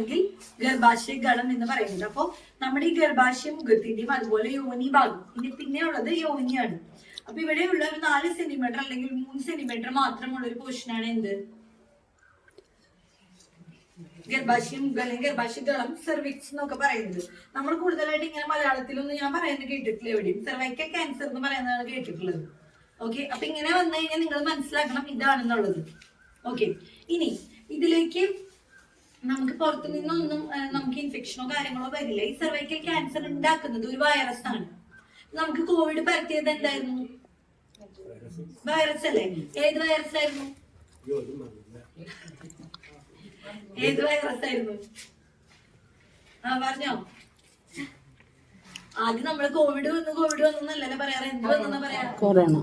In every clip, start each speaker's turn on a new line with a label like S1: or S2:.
S1: അല്ലെങ്കിൽ ഗർഭാശയ ഗളം എന്ന് പറയുന്നത്. അപ്പോ നമ്മുടെ ഈ ഗർഭാശയ മുഖത്തിന്റെയും അതുപോലെ യോനി ഭാഗം ഇനി പിന്നെ ഉള്ളത് യോനിയാണ്. അപ്പൊ ഇവിടെയുള്ള ഒരു നാല് സെന്റിമീറ്റർ അല്ലെങ്കിൽ മൂന്ന് സെന്റിമീറ്റർ മാത്രമുള്ള ഒരു പോർഷനാണ് എന്ത്? ഗർഭാശയം അല്ലെങ്കിൽ ഗർഭാശയ ഗളം സെർവിക്സ് എന്നൊക്കെ പറയുന്നത്. നമ്മൾ കൂടുതലായിട്ട് ഇങ്ങനെ മലയാളത്തിലൊന്നും ഞാൻ പറയുന്നത് കേട്ടിട്ടില്ല എവിടെയും. സെർവൈക്കൽ ക്യാൻസർ എന്ന് പറയുന്നതാണ് കേട്ടിട്ടുള്ളത്. ഓക്കെ അപ്പൊ ഇങ്ങനെ വന്നു കഴിഞ്ഞാൽ നിങ്ങൾ മനസ്സിലാക്കണം ഇതാണെന്നുള്ളത്. ഓക്കെ ഇനി ഇതിലേക്ക് നമുക്ക് പുറത്തു നിന്നൊന്നും നമുക്ക് ഇൻഫെക്ഷനോ കാര്യങ്ങളോ വരില്ല. ഈ സെർവൈക്കൽ ക്യാൻസർ ഉണ്ടാക്കുന്നത് ഒരു വൈറസ് ആണ്. നമുക്ക് കോവിഡ് പരത്തിയത് എന്തായിരുന്നു? വൈറസ് അല്ലേ? ഏത് വൈറസ് ആയിരുന്നു? ഏത് വൈറസ് ആയിരുന്നു? ആ പറഞ്ഞോ. ആദ്യം നമ്മൾ കോവിഡ് വന്നു കോവിഡ് വന്നു എന്നല്ലല്ലോ പറയാറ്? എന്ത് വന്നു പറയാ?
S2: കൊറോണ.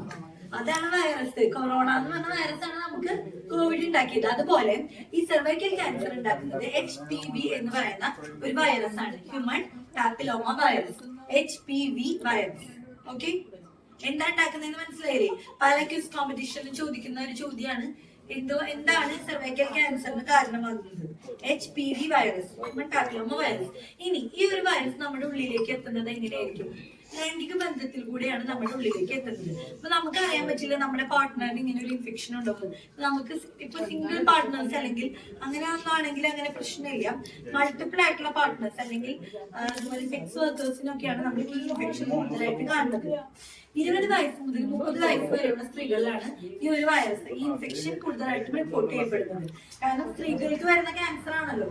S1: അതാണ് വൈറസ് കൊറോണ എന്ന് പറഞ്ഞ വൈറസ് ആണ് നമുക്ക് കോവിഡ് ഉണ്ടാക്കിയത്. അതുപോലെ ഈ സെർവൈക്കൽ ക്യാൻസർ ഉണ്ടാക്കുന്നത് എച്ച് പി വി എന്ന് പറയുന്ന ഒരു വൈറസ് ആണ്. Human papilloma virus H P V virus okay എന്താ ഉണ്ടാക്കുന്നതെന്ന് മനസ്സിലായില്ലേ? പല ക്യൂസ് കോമ്പറ്റീഷനിൽ ചോദിക്കുന്ന ഒരു ചോദ്യമാണ് എന്തോ എന്താണ് സെർവൈക്കൽ ക്യാൻസറിന് കാരണമാകുന്നത്? H P V virus human papilloma virus ഇനി ഈ ഒരു വൈറസ് നമ്മുടെ ഉള്ളിലേക്ക് എത്തുന്നത് എങ്ങനെയായിരിക്കും? ലൈംഗിക ബന്ധത്തിൽ കൂടെയാണ് നമ്മുടെ ഉള്ളിലേക്ക് എത്തുന്നത്. അപ്പൊ നമുക്ക് അറിയാൻ പറ്റില്ല നമ്മുടെ പാർട്ട്ണറിന് ഇങ്ങനെ ഒരു ഇൻഫെക്ഷൻ ഉണ്ടോ നമുക്ക് ഇപ്പൊ സിംഗിൾ പാർട്ട്നേഴ്സ് അല്ലെങ്കിൽ അങ്ങനെ ഒന്നാണെങ്കിൽ അങ്ങനെ പ്രശ്നമില്ല. മൾട്ടിപ്പിൾ ആയിട്ടുള്ള പാർട്ട്നേഴ്സ് അല്ലെങ്കിൽ അതുപോലെ സെക്സ് വർക്കേഴ്സിനൊക്കെയാണ് നമ്മൾ ഈ ഇൻഫെക്ഷൻ കൂടുതലായിട്ട് കാണുന്നത്. ഇരുപത് വയസ്സ് മുതൽ മുപ്പത് വയസ്സ് വരെയുള്ള സ്ത്രീകളിലാണ് ഈ ഒരു വൈറസ് ഈ ഇൻഫെക്ഷൻ കൂടുതലായിട്ടും റിപ്പോർട്ട് ചെയ്യപ്പെടുന്നത്. കാരണം സ്ത്രീകൾക്ക് വരുന്ന ക്യാൻസർ ആണല്ലോ.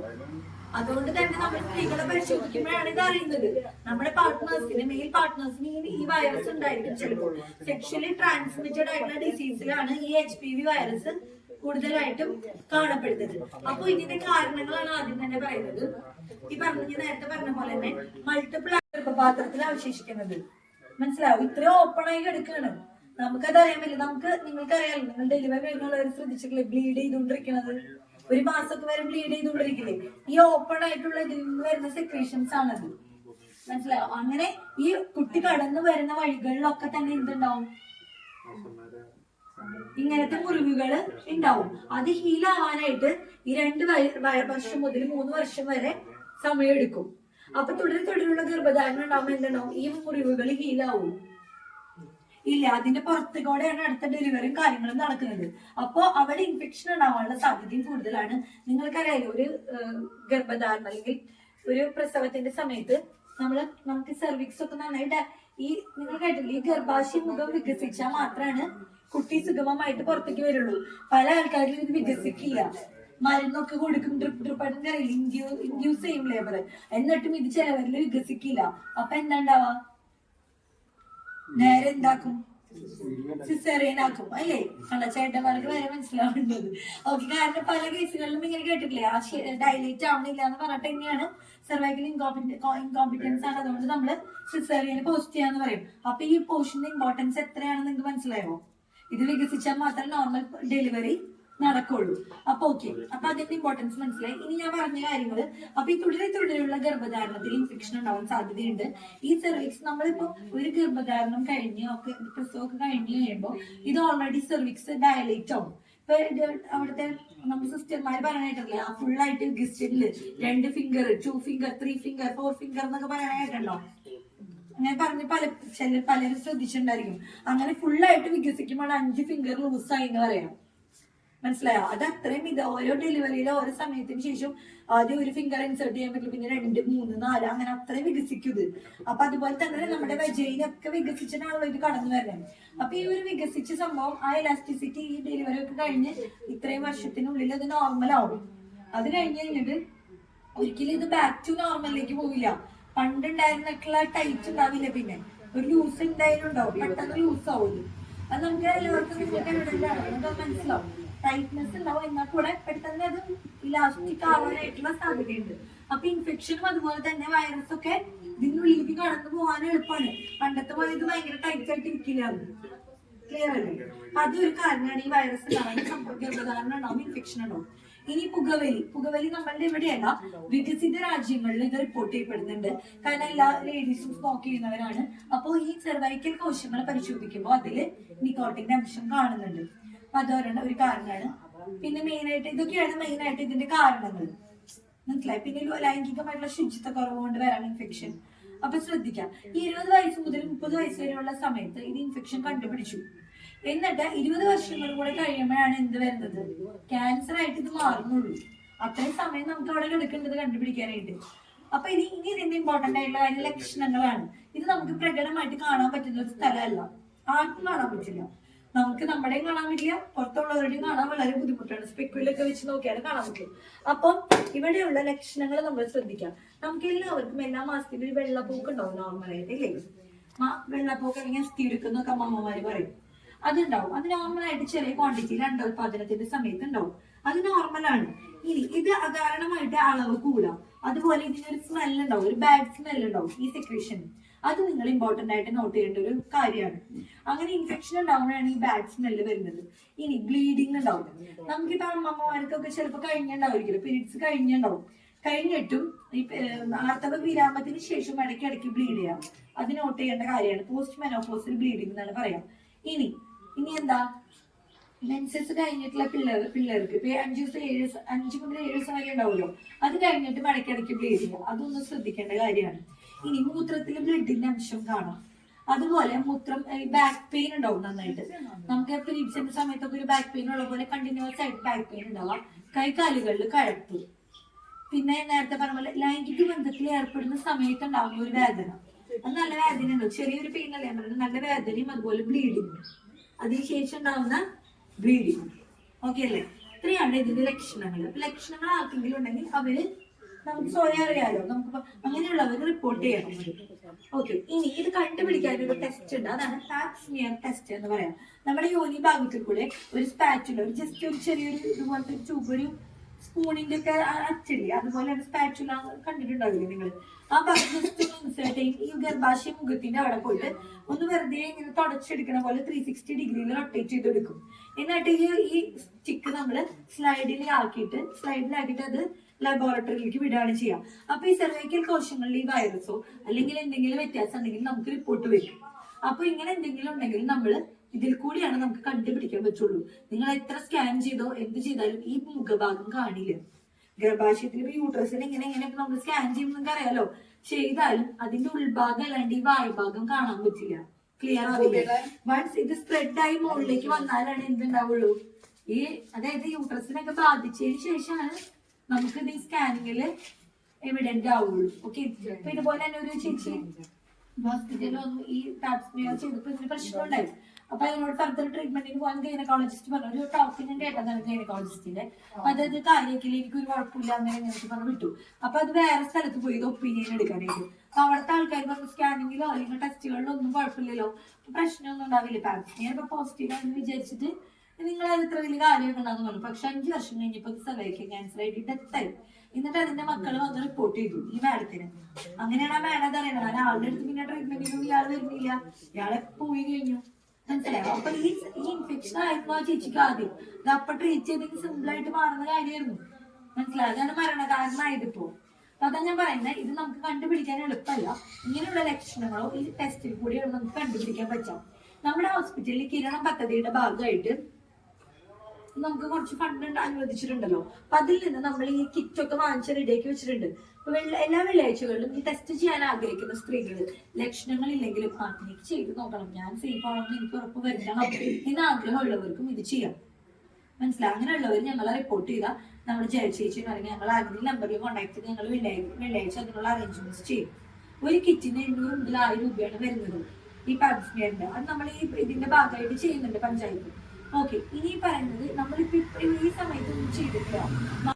S1: അതുകൊണ്ട് തന്നെ നമ്മൾ സ്ത്രീകളെ പരിശോധിക്കുമ്പോഴാണ് ഇത് അറിയുന്നത്. നമ്മുടെ പാർട്ട്നേഴ്സിന് മെയിൽ പാർട്ട്നേഴ്സിന് ഈ വൈറസ് ഉണ്ടായിരിക്കും ചിലപ്പോൾ. സെക്ഷലി ട്രാൻസ്മിറ്റഡ് ആയിട്ടുള്ള ഡിസീസിലാണ് ഈ എച്ച് പി വി വൈറസ് കൂടുതലായിട്ടും കാണപ്പെടുന്നത്. അപ്പൊ ഇതിന്റെ കാരണങ്ങളാണ് ആദ്യം തന്നെ പറയുന്നത്. ഈ പറഞ്ഞ നേരത്തെ പറഞ്ഞ പോലെ തന്നെ മൾട്ടിപ്പിൾ ഗർഭപാത്രത്തിൽ അവശേഷിക്കുന്നത്. മനസ്സിലാവും ഇത്രയും ഓപ്പൺ ആയി കിടക്കുകയാണ്. നമുക്കത് അറിയാൻ പറ്റില്ല. നമുക്ക് നിങ്ങൾക്കറിയാലോ നിങ്ങൾ ഡെലിവറി കഴിഞ്ഞുള്ളവർ ശ്രദ്ധിച്ചിട്ടില്ലേ? ബ്ലീഡ് ചെയ്തുകൊണ്ടിരിക്കുന്നത് ഒരു മാസമൊക്കെ വരെ ബ്ലീഡ് ചെയ്തുകൊണ്ടിരിക്കില്ലേ? ഈ ഓപ്പൺ ആയിട്ടുള്ള ഇതിൽ നിന്ന് വരുന്ന സെക്രീഷൻസ് ആണത്. മനസ്സിലായോ? അങ്ങനെ ഈ കുട്ടി കടന്നു വരുന്ന വഴികളിലൊക്കെ തന്നെ എന്തുണ്ടാവും? ഇങ്ങനത്തെ മുറിവുകൾ ഉണ്ടാവും. അത് ഹീലാവാനായിട്ട് ഈ രണ്ട് വർഷം മുതൽ മൂന്ന് വർഷം വരെ സമയം എടുക്കും അപ്പൊ തുടരെ തുടരെയുള്ള ഗർഭധാരണം ഉണ്ടാവുമ്പോൾ എന്തുണ്ടാവും? ഈ മുറിവുകൾ ഹീലാവും ഇല്ല അതിന്റെ പുറത്ത് കൂടെയാണ് അടുത്ത ഡെലിവറിയും കാര്യങ്ങളും നടക്കുന്നത്. അപ്പോൾ അവിടെ ഇൻഫെക്ഷൻ ഉണ്ടാവാനുള്ള സാധ്യതയും കൂടുതലാണ്. നിങ്ങൾക്കറിയാലോ ഒരു ഗർഭധാരണ അല്ലെങ്കിൽ ഒരു പ്രസവത്തിന്റെ സമയത്ത് നമ്മൾ നമുക്ക് സെർവിക്സ് ഒക്കെ നന്നായിട്ട് ഈ നിങ്ങൾ കേട്ടില്ലേ ഈ ഗർഭാശയ മുഖം വികസിച്ചാൽ മാത്രമാണ് കുട്ടി സുഗമമായിട്ട് പുറത്തേക്ക് വരുള്ളൂ. പല ആൾക്കാരിലും ഇത് വികസിക്കില്ല. മരുന്നൊക്കെ കൊടുക്കും ഡ്രിപ്പ് ഡ്രിപ്പ് ആയിട്ട് ഇൻഡ്യൂസ് ചെയ്യും ലേബർ എന്നിട്ടും ഇത് ചിലവരിൽ വികസിക്കില്ല. അപ്പൊ എന്താ നേരെ എന്താക്കും സിസേറിയനാക്കും. അല്ലേ? കള്ളച്ചേട്ടന്മാർക്ക് വരെ മനസ്സിലാവേണ്ടത് ഓക്കെ കാരണം പല കേസുകളിലും ഇങ്ങനെ കേട്ടിട്ടില്ലേ? ആ ഡയലേറ്റ് ആവണില്ല എന്ന് പറഞ്ഞിട്ട് തന്നെയാണ് സെർവൈക്കൽ ഇൻകോമ്പിറ്റൻസ് ആണ്. അതുകൊണ്ട് നമ്മൾ സിസേറിയനെ പോസ്റ്റ് ചെയ്യാന്ന് പറയും. അപ്പൊ ഈ പോസ്റ്റിന്റെ ഇമ്പോർട്ടൻസ് എത്രയാണെന്ന് നിങ്ങൾക്ക് മനസ്സിലായോ? ഇത് വികസിച്ചാൽ മാത്രം നോർമൽ ഡെലിവറി നടക്കുള്ളൂ. അപ്പൊ ഓക്കെ അപ്പൊ അതിന്റെ ഇമ്പോർട്ടൻസ് മനസ്സിലായി. ഇനി ഞാൻ പറഞ്ഞ കാര്യങ്ങൾ അപ്പൊ ഈ തുടരെ തുടരെയുള്ള ഗർഭധാരണത്തിൽ ഇൻഫെക്ഷൻ ഉണ്ടാവാൻ സാധ്യതയുണ്ട്. ഈ സെർവിക്സ് നമ്മളിപ്പോ ഒരു ഗർഭധാരണം കഴിഞ്ഞ് ഒക്കെ പ്രസവമൊക്കെ കഴിഞ്ഞ് കഴിയുമ്പോൾ ഇത് ഓൾറെഡി സെർവിക്സ് ഡയലേറ്റ് ആവും. ഇപ്പൊ അവിടുത്തെ നമ്മുടെ സിസ്റ്റർമാർ പറയാനായിട്ടല്ലേ ആ ഫുൾ ആയിട്ട് ഗിസ്റ്റിൽ രണ്ട് finger two finger three finger four finger എന്നൊക്കെ പറയാനായിട്ടുണ്ടോ ഞാൻ പറഞ്ഞ് പല ചില പലരും ശ്രദ്ധിച്ചിട്ടുണ്ടായിരിക്കും. അങ്ങനെ ഫുൾ ആയിട്ട് വികസിക്കുമ്പോൾ അഞ്ച് ഫിംഗർ ലൂസായി എന്ന് പറയാം. മനസ്സിലായോ? അത് അത്രയും ഇത്. ഓരോ ഡെലിവറിയിലും ഓരോ സമയത്തിന് ശേഷം ആദ്യം ഒരു ഫിംഗർ ഇൻസേർട്ട് ചെയ്യാൻ പറ്റും പിന്നെ രണ്ട് മൂന്ന് നാല് അങ്ങനെ അത്രയും വികസിക്കും ഇത്. അപ്പൊ അതുപോലെ തന്നെ നമ്മുടെ വജയിലൊക്കെ വികസിച്ചിട്ടാണല്ലോ ഇത് കടന്നു വരുന്നത്. അപ്പൊ ഈ ഒരു വികസിച്ച സംഭവം ആ ഇലാസ്റ്റിസിറ്റി ഈ ഡെലിവറി ഒക്കെ കഴിഞ്ഞ് ഇത്രയും വർഷത്തിനുള്ളിൽ അത് നോർമൽ ആവും. അത് കഴിഞ്ഞ് കഴിഞ്ഞിട്ട് ഒരിക്കലും ഇത് ബാക്ക് ടു നോർമലിലേക്ക് പോവില്ല. പണ്ട് ഉണ്ടായിരുന്നിട്ടുള്ള ടൈറ്റ് ഉണ്ടാവില്ല പിന്നെ. ഒരു ലൂസ് ഉണ്ടായാലും ഉണ്ടാവും പെട്ടെന്ന് ലൂസ് ആവും അത് നമുക്ക് എല്ലാവർക്കും മനസ്സിലാവും. ടൈറ്റ്നെസ് ഉണ്ടാവും. എന്നാൽ കൂടെ പെട്ടെന്ന് അത് ഇലാസ്റ്റിക് ആവാനായിട്ടുള്ള സാധ്യതയുണ്ട്. അപ്പൊ ഇൻഫെക്ഷനും അതുപോലെ തന്നെ വൈറസ് ഒക്കെ ഇതിനുള്ളിലേക്ക് കടന്നു പോകാൻ എളുപ്പമാണ്. പണ്ടത്തെ പോലെ ഇത് ഭയങ്കര ടൈറ്റ് ആയിട്ട് ഇരിക്കില്ല. ക്ലിയർ അല്ലേ? അതൊരു കാരണമാണ് ഈ വൈറസ് ഉണ്ടാവാൻ ഉണ്ടാവും ഇൻഫെക്ഷൻ ഉണ്ടാവും. ഇനി പുകവലി. പുകവലി നമ്മളുടെ ഇവിടെയല്ല വികസിത രാജ്യങ്ങളിൽ ഇത് റിപ്പോർട്ട് ചെയ്യപ്പെടുന്നുണ്ട്. കാരണം എല്ലാ ലേഡീസും സ്മോക്ക് ചെയ്യുന്നവരാണ്. അപ്പോൾ ഈ സെർവൈക്കൽ കോശങ്ങളെ പരിശോധിക്കുമ്പോൾ അതിൽ നിക്കോട്ടിന്റെ അംശം കാണുന്നുണ്ട്. അപ്പൊ അതൊരെണ്ണം ഒരു കാരണമാണ്. പിന്നെ മെയിൻ ആയിട്ട് ഇതൊക്കെയാണ് മെയിൻ ആയിട്ട് ഇതിന്റെ കാരണങ്ങൾ. മനസ്സിലായി? പിന്നെ ലൈംഗികമായിട്ടുള്ള ശുചിത്വ കുറവ് കൊണ്ട് വരാൻ ഇൻഫെക്ഷൻ അപ്പൊ ശ്രദ്ധിക്കാം. ഈ ഇരുപത് വയസ്സ് മുതൽ മുപ്പത് വയസ്സ് വരെയുള്ള സമയത്ത് ഇത് ഇൻഫെക്ഷൻ കണ്ടുപിടിച്ചു. എന്നിട്ട് ഇരുപത് വർഷങ്ങൾ കൂടെ കഴിയുമ്പോഴാണ് എന്ത് വരുന്നത്? ക്യാൻസർ ആയിട്ട് ഇത് മാറുന്നുള്ളൂ. അത്രയും സമയം നമുക്ക് അവിടെ എടുക്കേണ്ടത് കണ്ടുപിടിക്കാനായിട്ട്. അപ്പൊ ഇനി ഇനി ഇതിന്റെ ഇമ്പോർട്ടന്റ് ആയിട്ടുള്ള ലക്ഷണങ്ങളാണ്. ഇത് നമുക്ക് പ്രകടമായിട്ട് കാണാൻ പറ്റുന്ന ഒരു സ്ഥലമല്ല. ആർക്കും കാണാൻ പറ്റില്ല. നമുക്ക് നമ്മുടെയും കാണാൻ പറ്റില്ല പുറത്തുള്ളവരുടെയും കാണാൻ വളരെ ബുദ്ധിമുട്ടാണ്. സ്പെക്കുലൊക്കെ വെച്ച് നോക്കിയാൽ കാണാൻ പറ്റും അപ്പം ഇവിടെയുള്ള ലക്ഷണങ്ങൾ നമ്മൾ ശ്രദ്ധിക്കാം. നമുക്ക് എല്ലാവർക്കും എല്ലാ മാസത്തിലും ഒരു വെള്ളപ്പൂക്ക് ഉണ്ടാവും നോർമലായിട്ട് ഇല്ലേ? വെള്ളപ്പൊക്കം അല്ലെങ്കിൽ അസ്ഥി എടുക്കുന്നൊക്കെ അമ്മമ്മമാര് പറയും. അതുണ്ടാവും. അത് നോർമലായിട്ട് ചെറിയ ക്വാണ്ടിറ്റിയിൽ അണ്ടോത്പാദനത്തിന്റെ സമയത്ത് ഉണ്ടാവും. അത് നോർമലാണ് ഇനി ഇത് അകാരണമായിട്ട് അളവ് കൂടാം. അതുപോലെ ഇതിനൊരു സ്മെൽ ഉണ്ടാവും. ഒരു ബാഡ് സ്മെൽ ഉണ്ടാവും ഈ സെക്രീഷൻ അത് നിങ്ങൾ ഇമ്പോർട്ടന്റ് ആയിട്ട് നോട്ട് ചെയ്യേണ്ട ഒരു കാര്യമാണ്. അങ്ങനെ ഇൻഫെക്ഷൻ ഉണ്ടാവുമ്പോഴാണ് ഈ ബാഡ് സ്മെല്ല് വരുന്നത്. ഇനി ബ്ലീഡിങ് ഉണ്ടാവും. നമുക്കിപ്പോ അമ്മമാർക്കൊക്കെ ചിലപ്പോൾ കഴിഞ്ഞിട്ടുണ്ടാവുമായിരിക്കും പീരീഡ്സ് കഴിഞ്ഞുണ്ടാവും കഴിഞ്ഞിട്ടും ഈ ആർത്തവ വിരാമത്തിന് ശേഷം ഇടയ്ക്കിടയ്ക്ക് ബ്ലീഡ് ചെയ്യാം. അത് നോട്ട് ചെയ്യേണ്ട കാര്യമാണ്. പോസ്റ്റ് മെനോപോസൽ ബ്ലീഡിംഗ് എന്നാണ് പറയാം. ഇനി ഇനി എന്താ? മെൻസസ് കഴിഞ്ഞിട്ടുള്ള പിള്ളേർ പിള്ളേർക്ക് ഇപ്പൊ അഞ്ചു ദിവസം ഏഴ് ദിവസം അഞ്ചു മുതൽ ഏഴ് ദിവസം വരെ ഉണ്ടാവുമല്ലോ. അത് കഴിഞ്ഞിട്ട് മടക്കിടയ്ക്ക് ബ്ലീഡ് ചെയ്യുക അതൊന്നും ശ്രദ്ധിക്കേണ്ട കാര്യമാണ്. ഇനി മൂത്രത്തിൽ ബ്ലഡിന്റെ അംശം കാണാം. അതുപോലെ മൂത്രം ബാക്ക് പെയിൻ ഉണ്ടാവും നന്നായിട്ട്. നമുക്ക് പീരീഡ്സിന്റെ സമയത്തൊക്കെ ഒരു ബാക്ക് പെയിൻ ഉള്ള പോലെ കണ്ടിന്യൂസ് ആയിട്ട് ബാക്ക് പെയിൻ ഉണ്ടാവാം. കൈകാലുകളിൽ കഴപ്പ്. പിന്നെ നേരത്തെ പറഞ്ഞ പോലെ ലൈംഗിക ബന്ധത്തിൽ ഏർപ്പെടുന്ന സമയത്ത് ഉണ്ടാവുന്ന ഒരു വേദന. അത് നല്ല വേദന ഉണ്ട് ചെറിയൊരു പെയിൻ അല്ലേ പറയുന്നത് നല്ല വേദനയും അതുപോലെ ബ്ലീഡിങ്ങും അതിനുശേഷം ഉണ്ടാവുന്ന ബ്ലീഡിങ് ഓക്കെ അല്ലേ? ഇത്രയാണ് ഇതിന്റെ ലക്ഷണങ്ങൾ ലക്ഷണങ്ങൾ ആർക്കെങ്കിലും ഉണ്ടെങ്കിൽ അവർ നമുക്ക് സ്വയം അറിയാലോ. നമുക്ക് അങ്ങനെയുള്ളവർ റിപ്പോർട്ട് ചെയ്യണം. ഓക്കെ ഇനി ഇത് കണ്ടുപിടിക്കാൻ ഒരു ടെസ്റ്റ് ഉണ്ട്. അതാണ് പാക്സ്മിയർ ടെസ്റ്റ് എന്ന് പറയാം നമ്മുടെ യോനി ഭാഗത്തിൽ കൂടെ ഒരു സ്പാച്ചുല ഒരു ജസ്റ്റ് ഒരു ചെറിയൊരു ഇതുപോലത്തെ ഒരു ട്യൂബ് ഒരു സ്പൂണിന്റെ ഒക്കെ അച്ചടി അതുപോലെ ഒരു സ്പാച്ചുല കണ്ടിട്ടുണ്ടാവില്ലേ നിങ്ങൾ ആ ഇൻസേർട്ട് ഈ ഗർഭാശയ മുഖത്തിന്റെ അവിടെ പോയിട്ട് ഒന്ന് വെറുതെ ഇങ്ങനെ തുടച്ചെടുക്കണ പോലെ ത്രീ സിക്സ്റ്റി ഡിഗ്രിയിൽ റൊട്ടേറ്റ് ചെയ്തെടുക്കും. എന്നിട്ട് ഈ ഈ സ്റ്റിക്ക് നമ്മൾ സ്ലൈഡിൽ ആക്കിയിട്ട് സ്ലൈഡിലാക്കിയിട്ട് അത് ലബോറട്ടറിയിലേക്ക് വിടുകയാണ് ചെയ്യുക. അപ്പൊ ഈ സെർവൈക്കൽ കോശങ്ങളിൽ ഈ വൈറസോ അല്ലെങ്കിൽ എന്തെങ്കിലും വ്യത്യാസം ഉണ്ടെങ്കിൽ നമുക്ക് റിപ്പോർട്ട് വരും. അപ്പൊ ഇങ്ങനെ എന്തെങ്കിലും ഉണ്ടെങ്കിൽ നമ്മൾ ഇതിൽ കൂടിയാണ് നമുക്ക് കണ്ടുപിടിക്കാൻ പറ്റുള്ളൂ. നിങ്ങൾ എത്ര സ്കാൻ ചെയ്തോ എന്ത് ചെയ്താലും ഈ മുഖഭാഗം കാണില്ല. ഗർഭാശയത്തിൽ ഇപ്പൊ യൂട്രസിൽ ഇങ്ങനെ ഇങ്ങനെ നമ്മൾ സ്കാൻ ചെയ്യുമ്പോൾ നിങ്ങൾക്ക് അറിയാലോ ചെയ്താലും അതിന്റെ ഉൾഭാഗം അല്ലാണ്ട് ഈ വായ്ഭാഗം കാണാൻ പറ്റില്ല. ക്ലിയർ ആവില്ല. വൺസ് ഇത് സ്പ്രെഡ് ആയി മുകളിലേക്ക് വന്നാലാണ് എന്തുണ്ടാവുള്ളൂ? ഈ അതായത് യൂട്രസിനൊക്കെ ബാധിച്ചതിന് ശേഷമാണ് നമുക്ക് ഇത് ഈ സ്കാനിങ്ങിൽ എവിഡന്റ് ആവുള്ളൂ. ഓക്കെ ഇതുപോലെ തന്നെ ഒരു ചേച്ചി ഹോസ്പിറ്റലിൽ വന്നു. ഈ ടാപ്സ്മിയർ ചെയ്തപ്പോ ഇതിന് പ്രശ്നം ഉണ്ടായി. അപ്പൊ അതിനോട് ഫർദർ ട്രീറ്റ്മെന്റിന് പോകാൻ ഗൈനക്കോളജിസ്റ്റ് പറഞ്ഞു. ഒരു ടോക്കിന് കേട്ടതാണ് ഗൈനക്കോളജിസ്റ്റിന്റെ അതായത് കാര്യത്തിൽ എനിക്ക് ഒരു കുഴപ്പമില്ല അങ്ങനെ എനിക്ക് പറഞ്ഞു വിട്ടു. അപ്പൊ അത് വേറെ സ്ഥലത്ത് പോയി. ഇത് ഒപ്പീനിയൻ എടുക്കാനായിട്ട്. അപ്പൊ അവിടുത്തെ ആൾക്കാർ പറഞ്ഞു സ്കാനിങ്ങിലോ അല്ലെങ്കിൽ ടെസ്റ്റുകളിലോ ഒന്നും കുഴപ്പമില്ലല്ലോ. പ്രശ്നമൊന്നും ഉണ്ടാവില്ല. ഇപ്പൊ പോസിറ്റീവ് ആണെന്ന് വിചാരിച്ചിട്ട് നിങ്ങൾ ഇത്ര വലിയ കാര്യമൊക്കെ ഉണ്ടാകുന്നു പക്ഷെ അഞ്ചു വർഷം കഴിഞ്ഞപ്പോൾ സർവൈക്കൽ ക്യാൻസർ ആയിട്ട് ഡെത്തായി എന്നിട്ട് അതിന്റെ മക്കൾ വന്ന് റിപ്പോർട്ട് ചെയ്തു. ഈ മാഡത്തിന് അങ്ങനെയാണ് ആ മാഡം അത് അറിയണത്. കാരണം ആളുടെ അടുത്ത് പിന്നെ ട്രീറ്റ്മെന്റിനും ഇയാൾ വരുന്നില്ല. ഇയാളെ പോയി കഴിഞ്ഞു? മനസ്സിലായോ? അപ്പൊ ഈ ഈ ഇൻഫെക്ഷൻ ആയിരുന്നു ആ ചേച്ചിക്ക് ആദ്യം. ഇത് അപ്പൊ ട്രീറ്റ് ചെയ്തെങ്കിൽ സിമ്പിൾ ആയിട്ട് മാറുന്ന കാര്യമായിരുന്നു മനസ്സിലായോ? അതാണ് കാരണം ഇപ്പോ. അപ്പൊ അതാ ഞാൻ പറയുന്നത് ഇത് നമുക്ക് കണ്ടുപിടിക്കാൻ എളുപ്പമല്ല. ഇങ്ങനെയുള്ള ലക്ഷണങ്ങളോ ഈ ടെസ്റ്റിൽ കൂടിയാണ് നമുക്ക് കണ്ടുപിടിക്കാൻ പറ്റാം. നമ്മുടെ ഹോസ്പിറ്റലിൽ കിരണം പദ്ധതിയുടെ ഭാഗമായിട്ട് നമുക്ക് കുറച്ച് ഫണ്ട് അനുവദിച്ചിട്ടുണ്ടല്ലോ. അപ്പൊ അതിൽ നിന്ന് നമ്മൾ ഈ കിറ്റ് ഒക്കെ വാങ്ങിച്ച് റെഡിയാക്കി വെച്ചിട്ടുണ്ട്. എല്ലാ വെള്ളിയാഴ്ചകളിലും ഈ ടെസ്റ്റ് ചെയ്യാൻ ആഗ്രഹിക്കുന്ന സ്ത്രീകൾ ലക്ഷണങ്ങൾ ഇല്ലെങ്കിലും എനിക്ക് ചെയ്ത് നോക്കണം. ഞാൻ സേഫ് ആണെന്ന് എനിക്ക് ഉറപ്പ് വരുത്തണം. എന്ന് ആഗ്രഹമുള്ളവർക്കും ഇത് ചെയ്യാം. മനസ്സിലായി? അങ്ങനെയുള്ളവർ ഞങ്ങളെ റിപ്പോർട്ട് ചെയ്താൽ നമ്മൾ ചേച്ചി അല്ലെങ്കിൽ ഞങ്ങൾ അതിന് നമ്പറിൽ കോൺടാക്ട് ചെയ്ത് ഞങ്ങൾ വെള്ളിയാഴ്ച അതിനുള്ള അറേഞ്ച്മെന്റ്സ് ചെയ്യും. ഒരു കിറ്റിന് എണ്ണൂറ് മുതൽ ആയിരം രൂപയാണ് വരുന്നത്. ഈ പാബ്സ്മിയറിന്റെ അത് നമ്മൾ ഈ ഇതിന്റെ ഭാഗമായിട്ട് ചെയ്യുന്നുണ്ട് പഞ്ചായത്ത്. ഓക്കെ ഇനി പറയുന്നത് നമ്മളിപ്പോ ഇപ്പ- ഈ സമയത്ത് ചെയ്തിട്ടില്ല.